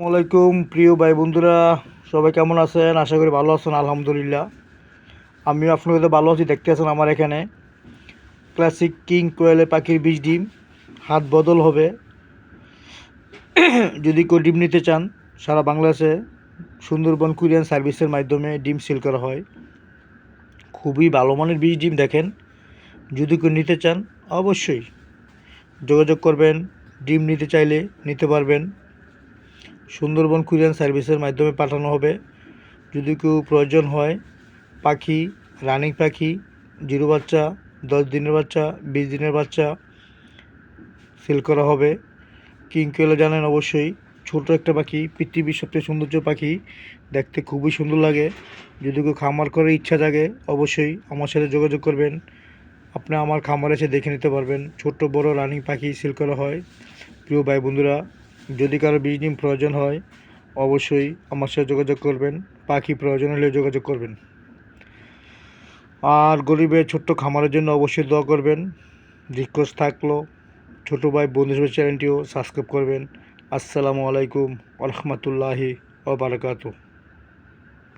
আসসালামাইকুম প্রিয় ভাই বন্ধুরা, সবাই কেমন আছেন? আশা করি ভালো আছেন, আলহামদুলিল্লাহ। আমিও আপনাদের ভালো আছি, দেখতে আছেন আমার এখানে। ক্লাসিক কিং কোয়েলের পাখির বীজ ডিম, হাত বদল হবে। যদি কেউ ডিম নিতে চান, সারা বাংলাদেশে সুন্দরবন কুরিয়ান সার্ভিসের মাধ্যমে ডিম সেল করা হয়। খুবই ভালো মানের বীজ ডিম দেখেন। যদি কেউ নিতে চান, অবশ্যই যোগাযোগ করবেন। ডিম নিতে চাইলে নিতে পারবেন। সুন্দরবন কুরিয়ান সার্ভিসের মাধ্যমে পাঠানো হবে। যদি কেউ প্রয়োজন হয়, পাখি, রানিং পাখি, জিরো বাচ্চা, দশ দিনের বাচ্চা, বিশ দিনের বাচ্চা সেল করা হবে। কিংকেলে জানেন অবশ্যই ছোট একটা পাখি, পৃথিবীর সবচেয়ে সৌন্দর্য পাখি, দেখতে খুবই সুন্দর লাগে। যদি কেউ খামার করে ইচ্ছা জাগে, অবশ্যই আমার সাথে যোগাযোগ করবেন। আপনি আমার খামারে এসে দেখে নিতে পারবেন। ছোট বড় রানিং পাখি সেল করা হয়। প্রিয় ভাই বন্ধুরা যদি কারও বীজ ডিম প্রয়োজন হয়, অবশ্যই আমার সাথে যোগাযোগ করবেন। পাখি প্রয়োজন হলে যোগাযোগ করবেন। আর গরিবের ছোট্ট খামারের জন্য অবশ্যই দোয়া করবেন। রিকোয়েস্ট থাকল, ছোটো ভাই বন্ধু হিসেবে চ্যানেলটিও সাবস্ক্রাইব করবেন। আসসালামু আলাইকুম আলহামতুল্লাহি ও বারাকাতু